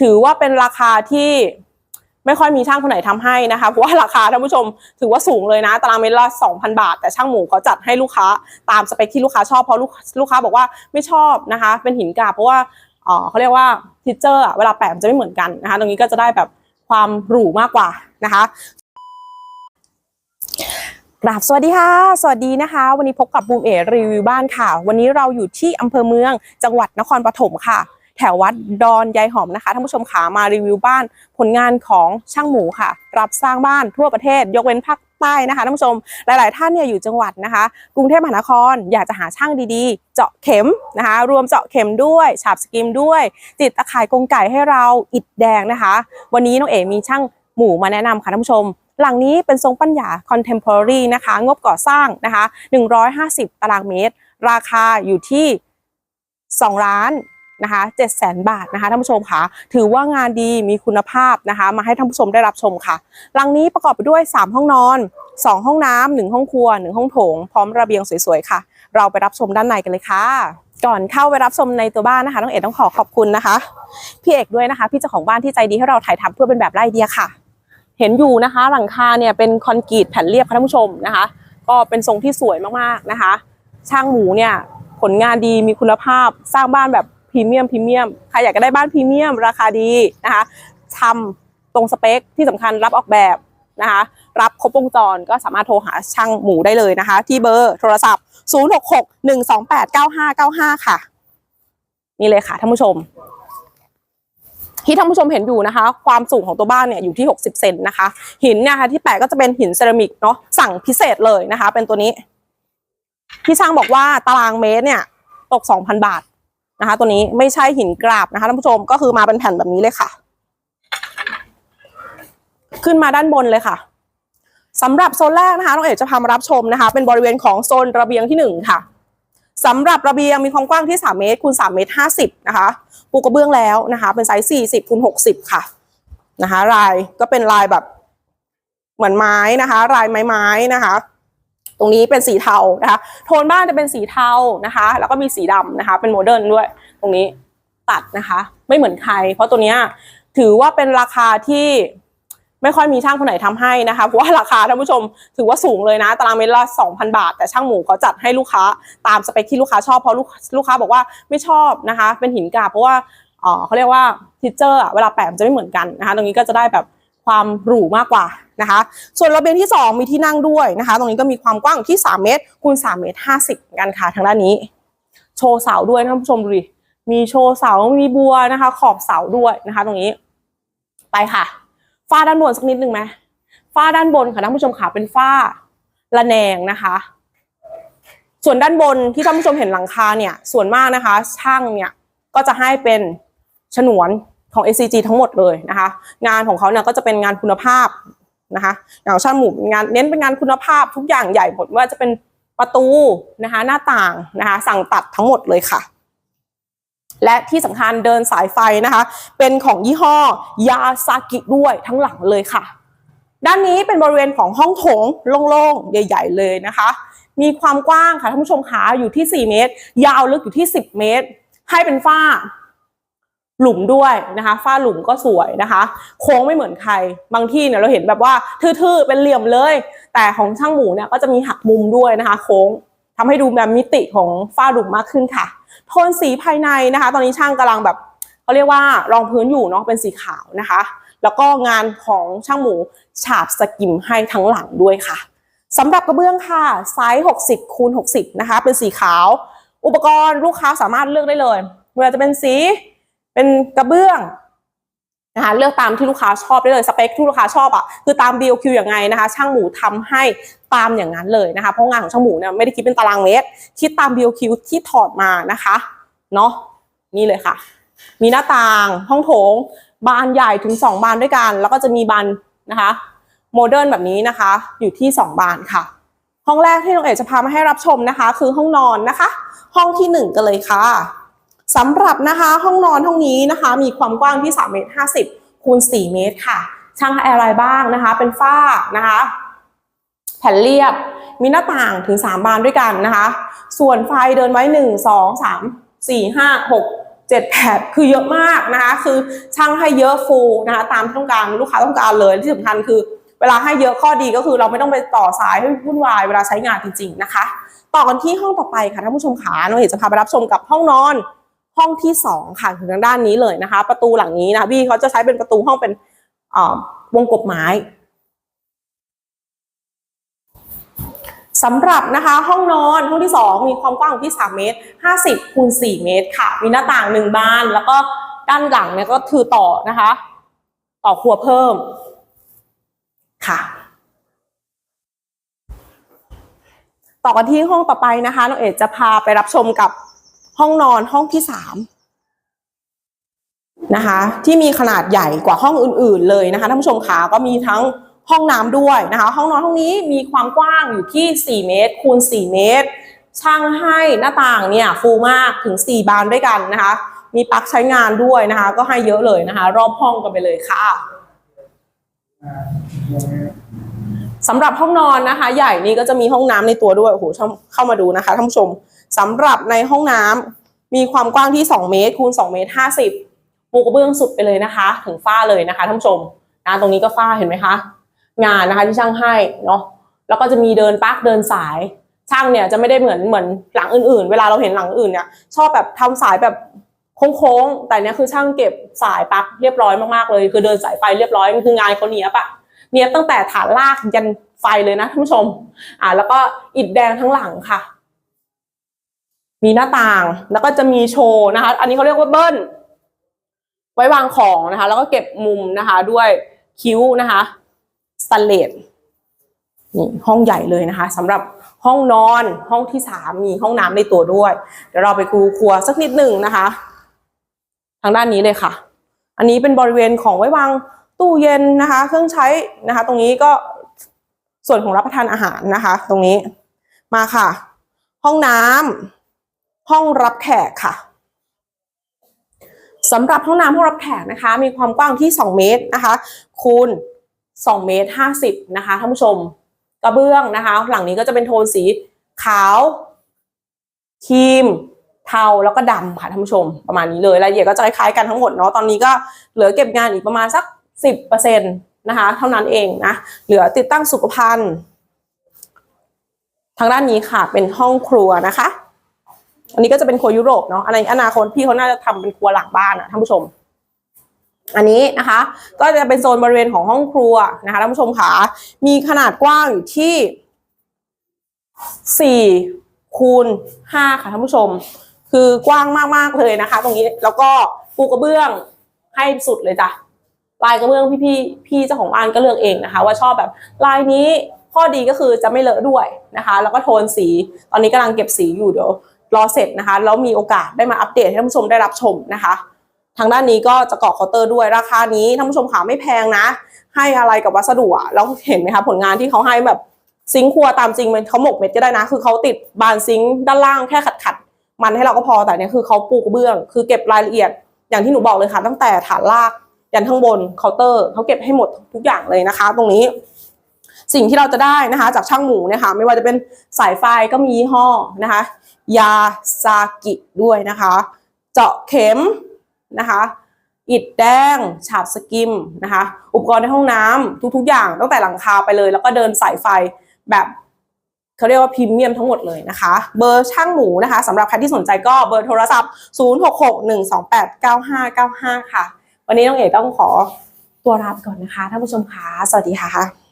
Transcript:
ถือว่าเป็นราคาที่ไม่ค่อยมีช่างคนไหนทำให้นะคะ เพราะว่าราคาท่านผู้ชมถือว่าสูงเลยนะ ตารางเมตรละ 2,000 บาท แต่ช่างหมูเขาจัดให้ลูกค้าตามสเปคที่ลูกค้าชอบเพราะลูกลูกค้าบอกว่าไม่ชอบนะคะ เป็นหินกาบเพราะว่าเอ่อเขาเรียกว่าทิเจอร์เวลาแปะมันจะไม่เหมือนกันนะคะ ตรงนี้ก็จะได้แบบความหรูมากกว่านะคะกราบสวัสดีค่ะ สวัสดีนะคะ วันนี้พบกับบูมเอรีวิวบ้านค่ะ วันนี้เราอยู่ที่อำเภอเมืองจังหวัดนครปฐมค่ะ แถววัดดอนยายหอมนะคะท่านผู้ชมขามารีวิวบ้านผลงานของช่างหมูค่ะ รับสร้างบ้านทั่วประเทศ ยกเว้นภาคใต้นะคะท่านผู้ชมหลาย ๆ ท่านเนี่ยอยู่จังหวัดนะคะ กรุงเทพมหานครอยากจะหาช่างดีๆ เจาะเข็มนะคะ รวมเจาะเข็มด้วยฉาบสกิมด้วย ติดตะข่ายกงไก่ให้เราอิดแดงนะคะ วันนี้น้องเอ๋มีช่างหมูมาแนะนำค่ะท่านผู้ชม หลังนี้เป็นทรงปัญญา contemporary นะคะ งบก่อสร้างนะคะ 150 ตารางเมตร ราคาอยู่ที่ 2 ล้าน นะคะ7แสนบาทนะคะท่านผู้ชมค่ะ ถือว่างานดีมีคุณภาพนะคะ มาให้ท่านผู้ชมได้รับชมค่ะ หลังนี้ประกอบไปด้วย 3 ห้องนอน 2 ห้องน้ำ1ห้องครัว1ห้องโถง พร้อมระเบียงสวยๆค่ะ เราไปรับชมด้านในกันเลยค่ะ ก่อนเข้าไปรับชมในตัวบ้านนะคะน้องเอ๋ต้องขอขอบคุณนะคะ พี่เอกด้วยนะคะ พี่เจ้าของบ้านที่ใจดีให้เราถ่ายทำเพื่อเป็นแบบไร่เดียค่ะ เห็นอยู่นะคะ หลังคาเนี่ยเป็นคอนกรีตแผ่นเรียบค่ะท่านผู้ชมนะคะ ก็เป็นทรงที่สวยมากๆนะคะ ช่างหมูเนี่ยผลงานดีมีคุณภาพสร้างบ้านแบบ รีเมียมพรีเมียมใครอยากจะได้บ้านพรีเมียมราคาดีนะคะทำตรงสเปคที่สำคัญรับออกแบบนะคะรับครบวงจรก็สามารถโทรหาช่างหมูได้เลยนะคะ ที่เบอร์โทรศัพท์ 0661289595 ค่ะ นี่เลยค่ะท่านผู้ชม ที่ท่านผู้ชมเห็นอยู่นะคะ ความสูงของตัวบ้านเนี่ยอยู่ที่ 60 เซนนะคะ หินเนี่ยค่ะที่แปะก็จะเป็นหินเซรามิกเนาะสั่งพิเศษเลยนะคะ เป็นตัวนี้พี่ช่างบอกว่าตารางเมตรเนี่ย ตก 2,000 บาท นะคะ ตัวนี้ไม่ใช่หินกราบนะคะท่านผู้ชมก็คือมาเป็นแผ่นแบบนี้เลยค่ะ ขึ้นมาด้านบนเลยค่ะสำหรับโซนแรกนะคะน้องเอ๋จะพามารับชมนะคะ เป็นบริเวณของโซนระเบียงที่หนึ่งค่ะสำหรับระเบียงมีความกว้างที่ 3 เมตรคูณ3เมตร50 นะคะ ปูกระเบื้องแล้วนะคะ เป็นไซส์40คูณ60 ค่ะนะคะ ลายก็เป็นลายแบบเหมือนไม้นะคะลายไม้ไม้นะคะ ตรงนี้เป็นสีเทานะคะ โทนบ้านจะเป็นสีเทานะคะ แล้วก็มีสีดำนะคะ เป็นโมเดิร์นด้วย ตรงนี้ตัดนะคะ ไม่เหมือนใคร เพราะตัวเนี้ยถือว่าเป็นราคาที่ไม่ค่อยมีช่างคนไหนทำให้นะคะ เพราะว่าราคาท่านผู้ชมถือว่าสูงเลยนะ ตารางเมตรละ 2,000 บาท แต่ช่างหมูเขาจัดให้ลูกค้าตามสเปคที่ลูกค้าชอบเพราะลูกลูกค้าบอกว่าไม่ชอบนะคะ เป็นหินกาบเพราะว่าเอ่อเขาเรียกว่าทิเจอร์เวลาแปะมันจะไม่เหมือนกันนะคะ ตรงนี้ก็จะได้แบบความหรูมากกว่า นะคะ ส่วนระเบียงที่ 2 มีที่นั่งด้วยนะคะ ตรงนี้ก็มีความกว้างที่ 3 เมตรคูณ3เมตร50กันค่ะทางด้านนี้ โชว์เสาด้วยนะท่านผู้ชมดูดิมีโชว์เสา มีบัวนะคะ ขอบเสาด้วยนะคะ ตรงนี้ ไปค่ะ ฝ้าด้านบนสักนิดนึงไหมฝ้าด้านบนค่ะท่านผู้ชมขาเป็นฝ้าระแนงนะคะ ส่วนด้านบนที่ท่านผู้ชมเห็นหลังคาเนี่ย ส่วนมากนะคะ ช่างเนี่ยก็จะให้เป็นฉนวนของ SCG ทั้งหมดเลยนะคะ งานของเขาเนี่ยก็จะเป็นงานคุณภาพ นะคะ อย่างช่างหมูงานเน้นเป็นงานคุณภาพทุกอย่างใหญ่หมดว่าจะเป็นประตูนะคะ หน้าต่างนะคะ สั่งตัดทั้งหมดเลยค่ะ และที่สำคัญเดินสายไฟนะคะ เป็นของยี่ห้อยาซากิด้วยทั้งหลังเลยค่ะ ด้านนี้เป็นบริเวณของห้องโถงโล่งๆ ใหญ่ ๆ เลยนะคะ มีความกว้างค่ะท่านผู้ชมขาอยู่ที่ 4 เมตร ยาวลึกอยู่ที่ 10 เมตร ให้เป็นฝ้า หลุมด้วยนะคะ ฝ้าหลุมก็สวยนะคะ โค้งไม่เหมือนใคร บางที่เนี่ยเราเห็นแบบว่าทื่อๆ เป็นเหลี่ยมเลย แต่ของช่างหมูเนี่ยก็จะมีหักมุมด้วยนะคะ โค้งทำให้ดูแบบมิติของฝ้าหลุมมากขึ้นค่ะ โทนสีภายในนะคะ ตอนนี้ช่างกำลังแบบเขาเรียกว่ารองพื้นอยู่เนาะเป็นสีขาวนะคะ แล้วก็งานของช่างหมูฉาบสกิมให้ทั้งหลังด้วยค่ะสำหรับกระเบื้องค่ะไซส์ 60คูณ60 นะคะ เป็นสีขาว อุปกรณ์ลูกค้าสามารถเลือกได้เลยไม่ว่าจะเป็นสี เป็นกระเบื้องนะคะเลือกตามที่ลูกค้าชอบได้เลยสเปคที่ลูกค้าชอบอะคือตาม BOQ อย่างไงนะคะ ช่างหมูทำให้ตามอย่างนั้นเลยนะคะเพราะงานของช่างหมูเนี่ยไม่ได้คิดเป็นตารางเมตรคิดตาม BOQ ที่ถอดมานะคะเนาะนี่เลยค่ะ มีหน้าต่างห้องโถง บานใหญ่ถึง 2 บานด้วยกัน แล้วก็จะมีบานนะคะโมเดิร์นแบบนี้นะคะอยู่ที่ 2 บานค่ะ ห้องแรกที่น้องเอ๋จะพามาให้รับชมนะคะ คือห้องนอนนะคะ ห้องที่ 1 กันเลยค่ะ สำหรับนะคะห้องนอนห้องนี้นะคะ มีความกว้างที่3เมตร50คูณ4เมตรค่ะ ช่างอะไรบ้างนะคะ เป็นฝ้านะคะ แผ่นเรียบ มีหน้าต่างถึง 3 บานด้วยกันนะคะ ส่วนไฟเดินไว้ 1 2 3 4 5 6เจ็ดแปดคือเยอะมากนะคะ คือช่างให้เยอะฟูนะคะ ตามที่ต้องการลูกค้าต้องการเลยที่สำคัญคือ เวลาให้เยอะข้อดีก็คือเราไม่ต้องไปต่อสายให้วุ่นวายเวลาใช้งานจริง ๆนะคะ ต่อกันที่ห้องต่อไปค่ะท่านผู้ชมขาน้องเอกจะพาไปรับชมกับห้องนอน ห้องที่สองค่ะถึงทางด้านนี้เลยนะคะ ประตูหลังนี้นะคะพี่เขาจะใช้เป็นประตูห้องเป็นวงกบไม้สำหรับนะคะห้องนอนห้องที่สองมีความกว้างที่ 3 เมตร 50คูณ4เมตรค่ะ มีหน้าต่างหนึ่งบาน แล้วก็ด้านหลังเนี่ยก็คือต่อนะคะ ต่อครัวเพิ่มค่ะ ต่อกันที่ห้องต่อไปนะคะน้องเอกจะพาไปรับชมกับ ห้องนอนห้องที่สามนะคะ ที่มีขนาดใหญ่กว่าห้องอื่น ๆ เลยนะคะท่านผู้ชมขาก็มีทั้งห้องน้ำด้วยนะคะ ห้องนอนห้องนี้มีความกว้างอยู่ที่ 4 เมตรคูณ 4 เมตร ช่างให้หน้าต่างเนี่ยฟูมากถึง 4 บานด้วยกันนะคะ มีปลั๊กใช้งานด้วยนะคะ ก็ให้เยอะเลยนะคะ รอบห้องกันไปเลยค่ะสำหรับห้องนอนนะคะ ใหญ่นี่ก็จะมีห้องน้ำในตัวด้วยโอ้โหเข้ามาดูนะคะท่านผู้ชม สำหรับในห้องน้ำมีความกว้างที่ 2 เมตรคูณ2เมตร50ปูกระเบื้องสุดไปเลยนะคะ ถึงฝ้าเลยนะคะท่านผู้ชมนะตรงนี้ก็ฝ้าเห็นไหมคะ งานนะคะที่ช่างให้เนาะแล้วก็จะมีเดินปักเดินสายช่างเนี่ยจะไม่ได้เหมือนเหมือนหลังอื่นๆ เวลาเราเห็นหลังอื่นเนี่ยชอบแบบทำสายแบบโค้งๆ แต่เนี้ยคือช่างเก็บสายปักเรียบร้อยมากๆเลย คือเดินสายไฟเรียบร้อยมันคืองานเขาเนี้ยบอะเนียตั้งแต่ฐานลากยันไฟเลยนะท่านผู้ชมอ่าแล้วก็อิฐแดงทั้งหลังค่ะ มีหน้าต่างแล้วก็จะมีโชว์นะคะ อันนี้เขาเรียกว่าเบิ้ล ไว้วางของนะคะ แล้วก็เก็บมุมนะคะด้วยคิ้วนะคะสแตนเลสนี่ห้องใหญ่เลยนะคะสำหรับห้องนอนห้องที่สามมีห้องน้ำในตัวด้วย เดี๋ยวเราไปดูครัวสักนิดหนึ่งนะคะ ทางด้านนี้เลยค่ะ อันนี้เป็นบริเวณของไว้วางตู้เย็นนะคะ เครื่องใช้นะคะ ตรงนี้ก็ส่วนของรับประทานอาหารนะคะ ตรงนี้มาค่ะ ห้องน้ำ ห้องรับแขกค่ะสำหรับห้องน้ำห้องรับแขกนะคะ มีความกว้างที่ 2 เมตรนะคะ คูณ 2 เมตร 50 นะคะท่านผู้ชม กระเบื้องนะคะ หลังนี้ก็จะเป็นโทนสีขาวครีม เทาแล้วก็ดำค่ะท่านผู้ชม ประมาณนี้เลยรายละเอียดก็จะคล้ายๆกันทั้งหมดเนาะตอนนี้ก็เหลือเก็บงานอีกประมาณสักสิบเปอร์เซ็นต์นะคะ เท่านั้นเองนะ เหลือติดตั้งสุขภัณฑ์ทางด้านนี้ค่ะเป็นห้องครัวนะคะ อันนี้ก็จะเป็นครัวยุโรปเนาะอันนี้อนาคตพี่เขาน่าจะทำเป็นครัวหลังบ้านอะท่านผู้ชม อันนี้นะคะ ก็จะเป็นโซนบริเวณของห้องครัวนะคะท่านผู้ชมค่ะมีขนาดกว้างอยู่ที่สี่คูณห้าค่ะท่านผู้ชม คือกว้างมากๆเลยนะคะ ตรงนี้แล้วก็ปูกระเบื้องให้สุดเลยจ้ะลายกระเบื้องพี่พี่พี่เจ้าของบ้านก็เลือกเองนะคะ ว่าชอบแบบลายนี้ข้อดีก็คือจะไม่เลอะด้วยนะคะ แล้วก็โทนสี ตอนนี้กำลังเก็บสีอยู่เดี๋ยว รอเสร็จนะคะแล้วมีโอกาสได้มาอัปเดตให้ท่านผู้ชมได้รับชมนะคะ ทางด้านนี้ก็จะเกาะเคาน์เตอร์ด้วยราคานี้ท่านผู้ชมขาไม่แพงนะ ให้อะไรกับวัสดุอะแล้วเห็นไหมคะผลงานที่เขาให้แบบซิงค์ครัวตามจริงมันเขาหมกเม็ดก็ได้นะ คือเขาติดบานซิงค์ด้านล่างแค่ขัดขัดมันให้เราก็พอแต่เนี่ยคือเขาปูกระเบื้อง คือเก็บรายละเอียด อย่างที่หนูบอกเลยค่ะ ตั้งแต่ฐานลากยันข้างบนเคาน์เตอร์เขาเก็บให้หมดทุกอย่างเลยนะคะ ตรงนี้ สิ่งที่เราจะได้นะคะ จากช่างหมูเนะคะ ไม่ว่าจะเป็นสายไฟก็มียี่ห้อนะคะ ยาซากิด้วยนะคะ เจาะเข็มนะคะอิฐแดง ฉาบสกิมนะคะ อุปกรณ์ในห้องน้ำทุกๆ อย่างตั้งแต่หลังคาไปเลย แล้วก็เดินสายไฟแบบเขาเรียกว่าพรีเมียมทั้งหมดเลยนะคะ เบอร์ช่างหมูนะคะสำหรับใครที่สนใจก็เบอร์โทรศัพท์ 0661289595 ค่ะ วันนี้น้องเอกต้องขอตัวลาไปก่อนนะคะท่านผู้ชมคะสวัสดีค่ะ